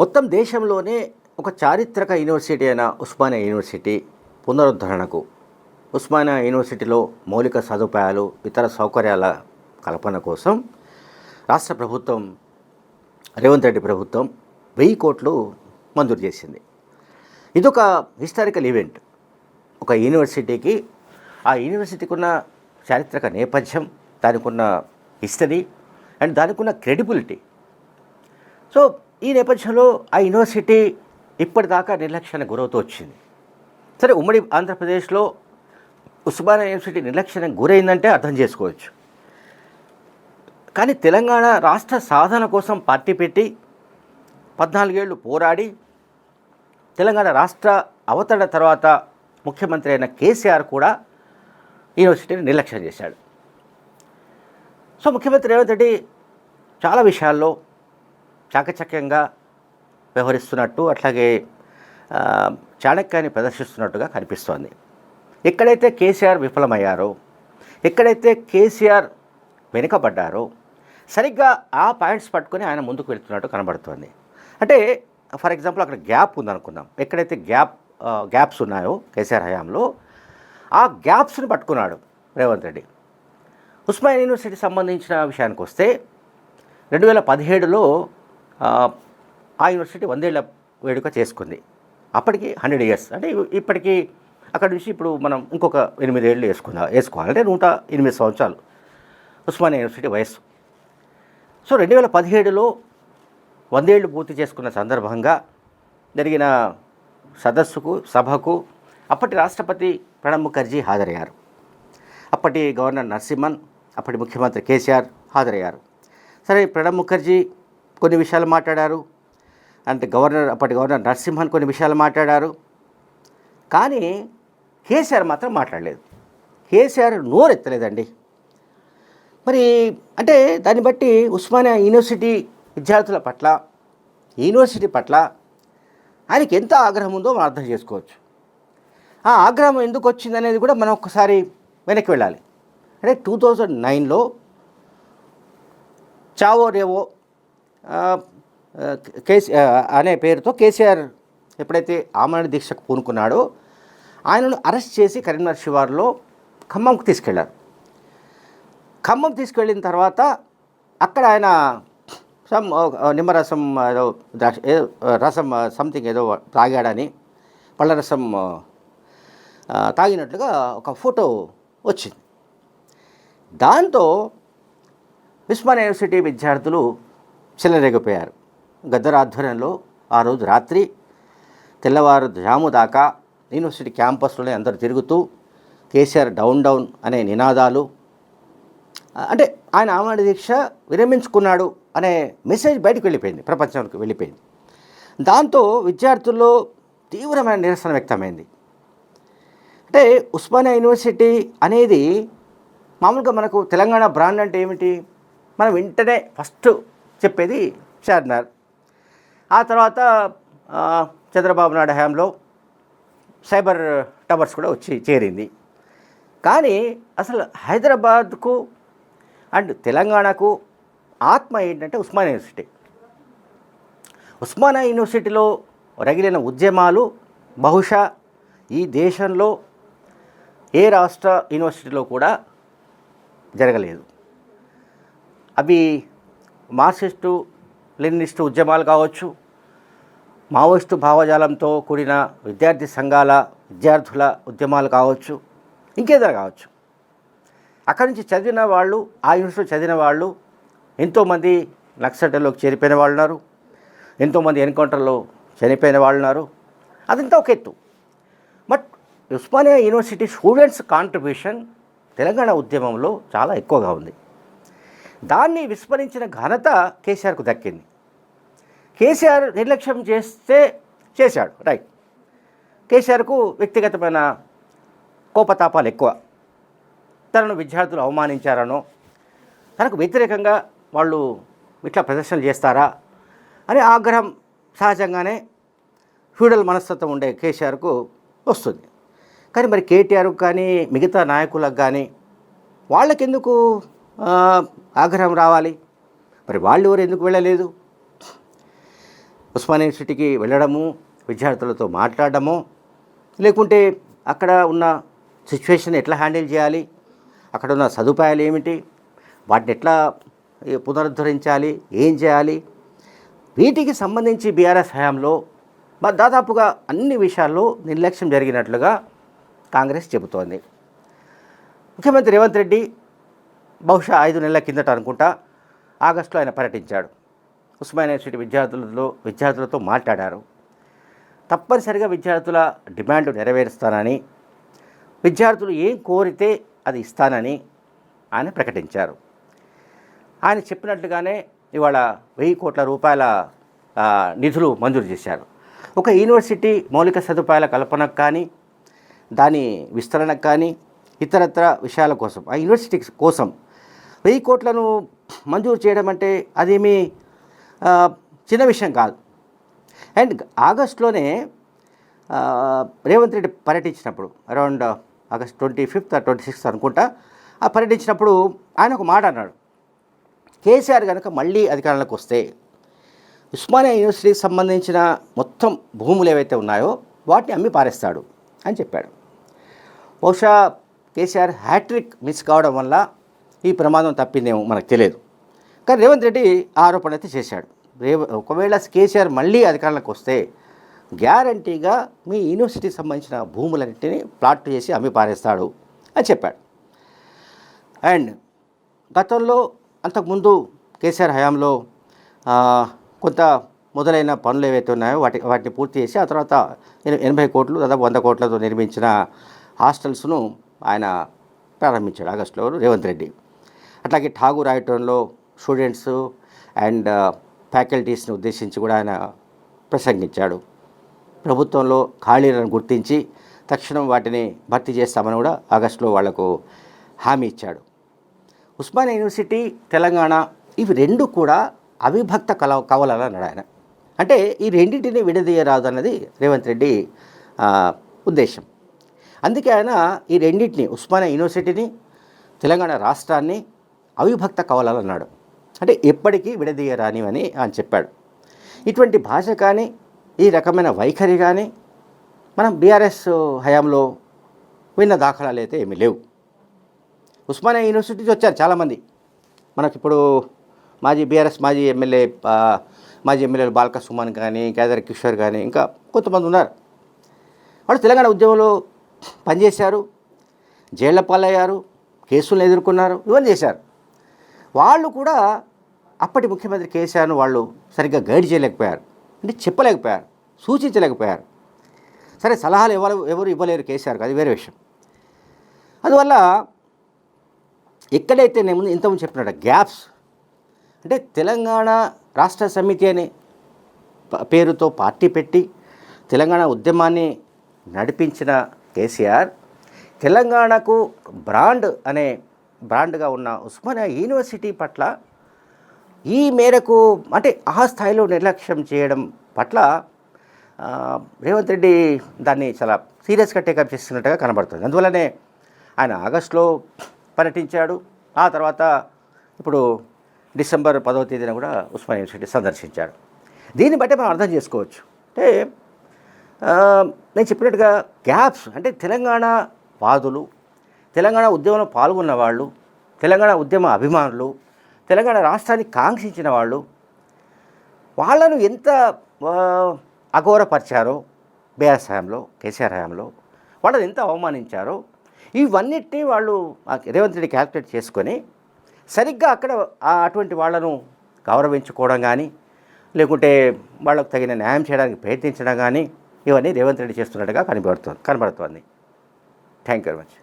మొత్తం దేశంలోనే ఒక చారిత్రక యూనివర్సిటీ అయిన ఉస్మానియా యూనివర్సిటీ పునరుద్ధరణకు ఉస్మానియా యూనివర్సిటీలో మౌలిక సదుపాయాలు ఇతర సౌకర్యాల కల్పన కోసం రాష్ట్ర ప్రభుత్వం రేవంత్ రెడ్డి ప్రభుత్వం వెయ్యి కోట్లు మంజూరు చేసింది. ఇదొక హిస్టారికల్ ఈవెంట్. ఒక యూనివర్సిటీకి ఆ యూనివర్సిటీకి ఉన్న చారిత్రక నేపథ్యం దానికి ఉన్న హిస్టరీ అండ్ దానికి ఉన్న క్రెడిబిలిటీ. సో ఈ నేపథ్యంలో ఆ యూనివర్సిటీ ఇప్పటిదాకా నిర్లక్ష్యానికి గురవుతూ వచ్చింది. సరే ఉమ్మడి ఆంధ్రప్రదేశ్లో ఉస్మానియా యూనివర్సిటీ నిర్లక్ష్యానికి గురైందంటే అర్థం చేసుకోవచ్చు. కానీ తెలంగాణ రాష్ట్ర సాధన కోసం పార్టీ పెట్టి పద్నాలుగేళ్ళు పోరాడి తెలంగాణ రాష్ట్ర అవతరణ తర్వాత ముఖ్యమంత్రి అయిన కేసీఆర్ కూడా యూనివర్సిటీని నిర్లక్ష్యం చేశాడు. సో ముఖ్యమంత్రి రేవంత్ రెడ్డి చాలా విషయాల్లో చాకచక్యంగా వ్యవహరిస్తున్నట్టు అట్లాగే చాణక్యాన్ని ప్రదర్శిస్తున్నట్టుగా కనిపిస్తోంది. ఎక్కడైతే కేసీఆర్ విఫలమయ్యారో ఎక్కడైతే కేసీఆర్ వెనుకబడ్డారో సరిగ్గా ఆ పాయింట్స్ పట్టుకొని ఆయన ముందుకు వెళ్తున్నట్టు కనబడుతోంది. అంటే ఫర్ ఎగ్జాంపుల్ అక్కడ గ్యాప్ ఉందనుకుందాం. ఎక్కడైతే గ్యాప్ గ్యాప్స్ ఉన్నాయో కేసీఆర్ హయాంలో ఆ గ్యాప్స్ని పట్టుకున్నాడు రేవంత్ రెడ్డి. ఉస్మాన్ యూనివర్సిటీ సంబంధించిన విషయానికి వస్తే రెండు వేల పదిహేడులో ఆ, యూనివర్సిటీ వందేళ్ళ వేడుక చేసుకుంది. అప్పటికి హండ్రెడ్ ఇయర్స్. అంటే ఇప్పటికీ అక్కడి నుంచి ఇప్పుడు మనం ఇంకొక ఎనిమిది ఏళ్ళు వేసుకుందాం వేసుకోవాలంటే నూట ఎనిమిది సంవత్సరాలు. ఉస్మానియా యూనివర్సిటీ వయస్సు. సో రెండు వేల పదిహేడులో వందేళ్ళు పూర్తి చేసుకున్న సందర్భంగా జరిగిన సదస్సుకు సభకు అప్పటి రాష్ట్రపతి ప్రణబ్ ముఖర్జీ హాజరయ్యారు. అప్పటి గవర్నర్ నరసింహన్ అప్పటి ముఖ్యమంత్రి కేసీఆర్ హాజరయ్యారు. సరే ప్రణబ్ ముఖర్జీ కొన్ని విషయాలు మాట్లాడారు. అంటే గవర్నర్ అప్పటి గవర్నర్ నరసింహన్ కొన్ని విషయాలు మాట్లాడారు. కానీ కేసీఆర్ మాత్రం మాట్లాడలేదు. కేసీఆర్ నోరెత్తలేదండి. మరి అంటే దాన్ని బట్టి ఉస్మానియా యూనివర్సిటీ విద్యార్థుల పట్ల యూనివర్సిటీ పట్ల ఆయనకి ఎంత ఆగ్రహం ఉందో మనం అర్థం చేసుకోవచ్చు. ఆ ఆగ్రహం ఎందుకు వచ్చింది అనేది కూడా మనం ఒక్కసారి వెనక్కి వెళ్ళాలి. అంటే టూ థౌజండ్ నైన్లో చావో రేవో కేసీ అనే పేరుతో కేసీఆర్ ఎప్పుడైతే ఆమరణ దీక్షకు పూనుకున్నాడో ఆయనను అరెస్ట్ చేసి కరీంనగర్ శివార్లో ఖమ్మంకు తీసుకెళ్ళారు. ఖమ్మం తీసుకెళ్ళిన తర్వాత అక్కడ ఆయన సమ్ నిమ్మరసం ఏదో ద్రాక్ష ఏదో రసం సంథింగ్ ఏదో తాగాడని పళ్ళ రసం తాగినట్లుగా ఒక ఫోటో వచ్చింది. దాంతో ఉస్మానియా యూనివర్సిటీ విద్యార్థులు చెల్లరేగిపోయారు గద్దర్ ఆధ్వర్యంలో ఆ రోజు రాత్రి తెల్లవారు జాము దాకా యూనివర్సిటీ క్యాంపస్లోనే అందరు తిరుగుతూ కేసీఆర్ డౌన్ డౌన్ అనే నినాదాలు అంటే ఆయన ఆమరణ దీక్ష విరమించుకున్నాడు అనే మెసేజ్ బయటకు వెళ్ళిపోయింది ప్రపంచానికి వెళ్ళిపోయింది. దాంతో విద్యార్థుల్లో తీవ్రమైన నిరసన వ్యక్తమైంది. అంటే ఉస్మానియా యూనివర్సిటీ అనేది మామూలుగా మనకు తెలంగాణ బ్రాండ్ అంటే ఏమిటి? మనం వెంటనే ఫస్ట్ చెప్పేది చార్మినార్ ఆ తర్వాత చంద్రబాబు నాయుడు హయాంలో సైబర్ టవర్స్ కూడా వచ్చి చేరింది. కానీ అసలు హైదరాబాద్కు అండ్ తెలంగాణకు ఆత్మ ఏంటంటే ఉస్మానియా యూనివర్సిటీ. ఉస్మానియా యూనివర్సిటీలో రగిలిన ఉద్యమాలు బహుశా ఈ దేశంలో ఏ రాష్ట్ర యూనివర్సిటీలో కూడా జరగలేదు. అవి మార్క్సిస్టు లెనినిస్టు ఉద్యమాలు కావచ్చు మావోయిస్టు భావజాలంతో కూడిన విద్యార్థి సంఘాల విద్యార్థుల ఉద్యమాలు కావచ్చు ఇంకేదైనా కావచ్చు. అక్కడి నుంచి చదివిన వాళ్ళు ఆ యూనివర్సిటీ చదివిన వాళ్ళు ఎంతోమంది నక్సల్లోకి చేరిపోయిన వాళ్ళు ఉన్నారు ఎంతోమంది ఎన్కౌంటర్లో చనిపోయిన వాళ్ళు ఉన్నారు. అదంతా ఒక ఎత్తు. But Osmania university students contribution Telangana ఉద్యమంలో చాలా ఎక్కువగా ఉంది. దాన్ని విస్మరించిన ఘనత కేసీఆర్కు దక్కింది. కేసీఆర్ నిర్లక్ష్యం చేస్తే చేశాడు రైట్. కేసీఆర్కు వ్యక్తిగతమైన కోపతాపాలు ఎక్కువ. తనను విద్యార్థులు అవమానించారనో తనకు వ్యతిరేకంగా వాళ్ళు ఇట్లా ప్రదర్శనలు చేస్తారా అని ఆగ్రహం సహజంగానే ఫ్యూడల్ మనస్తత్వం ఉండే కేసీఆర్కు వస్తుంది. కానీ మరి కేటీఆర్కు కానీ మిగతా నాయకులకు కానీ వాళ్ళకెందుకు ఆగ్రహం రావాలి. మరి వాళ్ళు ఎవరు ఎందుకు వెళ్ళలేదు? ఉస్మానియా యూనివర్సిటీకి వెళ్ళడము విద్యార్థులతో మాట్లాడడము లేకుంటే అక్కడ ఉన్న సిచ్యువేషన్ ఎట్లా హ్యాండిల్ చేయాలి? అక్కడ ఉన్న సదుపాయాలు ఏమిటి? వాటిని ఎట్లా పునరుద్ధరించాలి? ఏం చేయాలి? వీటికి సంబంధించి బీఆర్ఎస్ హయాంలో దాదాపుగా అన్ని విషయాల్లో నిర్లక్ష్యం జరిగినట్లుగా కాంగ్రెస్ చెబుతోంది. ముఖ్యమంత్రి రేవంత్ రెడ్డి బహుశా ఐదు నెలల కిందట అనుకుంటా ఆగస్టులో ఆయన పర్యటించాడు. ఉస్మాన్ యూనివర్సిటీ విద్యార్థులతో విద్యార్థులతో మాట్లాడారు. తప్పనిసరిగా విద్యార్థుల డిమాండ్ నెరవేరుస్తానని విద్యార్థులు ఏం కోరితే అది ఇస్తానని ఆయన ప్రకటించారు. ఆయన చెప్పినట్లుగానే ఇవాళ వెయ్యి కోట్ల రూపాయల నిధులు మంజూరు చేశారు. ఒక యూనివర్సిటీ మౌలిక సదుపాయాల కల్పనకు కానీ దాని విస్తరణకు కానీ ఇతరత్ర విషయాల కోసం ఆ యూనివర్సిటీ కోసం వెయ్యి కోట్లను మంజూరు చేయడం అంటే అదేమీ చిన్న విషయం కాదు. అండ్ ఆగస్టులోనే Revanth Reddy పర్యటించినప్పుడు around August twenty fifth twenty sixth అనుకుంటా ఆ పర్యటించినప్పుడు ఆయన ఒక మాట అన్నాడు. కేసీఆర్ కనుక మళ్ళీ అధికారంలోకి వస్తే ఉస్మానియా యూనివర్సిటీకి సంబంధించిన మొత్తం భూములు ఏవైతే ఉన్నాయో వాటిని అమ్మి పారేస్తాడు అని చెప్పాడు. బహుశా కేసీఆర్ హ్యాట్రిక్ మిస్ కావడం వల్ల ఈ ప్రమాదం తప్పిందేమో మనకు తెలియదు. కానీ రేవంత్ రెడ్డి ఆరోపణ అయితే చేశాడు. రేవ ఒకవేళ కేసీఆర్ మళ్ళీ అధికారంలోకి వస్తే గ్యారంటీగా మీ యూనివర్సిటీకి సంబంధించిన భూములన్నింటినీ ప్లాట్ చేసి అమ్మి పారేస్తాడు అని చెప్పాడు. అండ్ గతంలో అంతకుముందు కేసీఆర్ హయాంలో కొంత మొదలైన పనులు ఏవైతే ఉన్నాయో వాటి వాటిని పూర్తి చేసి ఆ తర్వాత ఎనభై కోట్లు దాదాపు వంద కోట్లతో నిర్మించిన హాస్టల్స్ను ఆయన ప్రారంభించాడు ఆగస్టులో రేవంత్ రెడ్డి. అట్లాగే ఠాగూర్ రాయటంలో స్టూడెంట్స్ అండ్ ఫ్యాకల్టీస్ని ఉద్దేశించి కూడా ఆయన ప్రసంగించాడు. ప్రభుత్వంలో ఖాళీలను గుర్తించి తక్షణం వాటిని భర్తీ చేస్తామని కూడా ఆగస్టులో వాళ్ళకు హామీ ఇచ్చాడు. ఉస్మానియా యూనివర్సిటీ తెలంగాణ ఇవి రెండు కూడా అవిభక్త కల కవలలు అన్నాడు ఆయన. అంటే ఈ రెండింటిని విడదీయరాదు అన్నది రేవంత్ రెడ్డి ఉద్దేశం. అందుకే ఆయన ఈ రెండింటిని ఉస్మానియా యూనివర్సిటీని తెలంగాణ రాష్ట్రాన్ని అవిభక్త కవలాలు అన్నాడు అంటే ఎప్పటికీ విడదీయరాని అని ఆయన చెప్పాడు. ఇటువంటి భాష కానీ ఈ రకమైన వైఖరి కానీ మనం బీఆర్ఎస్ హయాంలో విన్న దాఖలాలు అయితే ఏమీ లేవు. ఉస్మానియా యూనివర్సిటీ వచ్చారు చాలామంది. మనకిప్పుడు మాజీ బీఆర్ఎస్ మాజీ ఎమ్మెల్యే మాజీ ఎమ్మెల్యేలు బాల్క సుమన్ కానీ కేదార్ కిషోర్ కానీ ఇంకా కొంతమంది ఉన్నారు. వాళ్ళు తెలంగాణ ఉద్యమంలో పనిచేశారు జైళ్ళ పాలయ్యారు కేసులను ఎదుర్కొన్నారు ఇవన్నీ చేశారు. వాళ్ళు కూడా అప్పటి ముఖ్యమంత్రి కేసీఆర్ను వాళ్ళు సరిగ్గా గైడ్ చేయలేకపోయారు. అంటే చెప్పలేకపోయారు సూచించలేకపోయారు. సరే సలహాలు ఎవరు ఎవరు ఇవ్వలేరు కేసీఆర్కి అది వేరే విషయం. అందువల్ల ఎక్కడైతే నేను ముందు ఇంతకుముందు చెప్పినట్టు గ్యాప్స్ అంటే తెలంగాణ రాష్ట్ర సమితి అనే పేరుతో పార్టీ పెట్టి తెలంగాణ ఉద్యమాన్ని నడిపించిన కేసీఆర్ తెలంగాణకు బ్రాండ్ అనే బ్రాండ్గా ఉన్న ఉస్మానియా యూనివర్సిటీ పట్ల ఈ మేరకు అంటే ఆ స్థాయిలో నిర్లక్ష్యం చేయడం పట్ల రేవంత్ రెడ్డి దాన్ని చాలా సీరియస్గా టేకప్ చేస్తున్నట్టుగా కనబడుతుంది. అందువల్లనే ఆయన ఆగస్టులో పర్యటించాడు. ఆ తర్వాత ఇప్పుడు డిసెంబర్ పదవ తేదీన కూడా ఉస్మానియా యూనివర్సిటీ సందర్శించాడు దీన్ని బట్టి మనం అర్థం చేసుకోవచ్చు. అంటే నేను చెప్పినట్టుగా గ్యాప్స్ అంటే తెలంగాణ వాదులు తెలంగాణ ఉద్యమంలో పాల్గొన్న వాళ్ళు తెలంగాణ ఉద్యమ అభిమానులు తెలంగాణ రాష్ట్రాన్ని కాంక్షించిన వాళ్ళు వాళ్ళను ఎంత అఘోరపరిచారో బీఆర్ఎస్ హయాంలో కేసీఆర్ హయాంలో వాళ్ళని ఎంత అవమానించారో ఇవన్నిటినీ వాళ్ళు రేవంత్ రెడ్డి క్యాల్కులేట్ చేసుకొని సరిగ్గా అక్కడ అటువంటి వాళ్ళను గౌరవించుకోవడం కానీ లేకుంటే వాళ్ళకు తగిన న్యాయం చేయడానికి ప్రయత్నించడం కానీ ఇవన్నీ రేవంత్ రెడ్డి చేస్తున్నట్టుగా కనబడుతుంది కనబడుతోంది. Thank you very much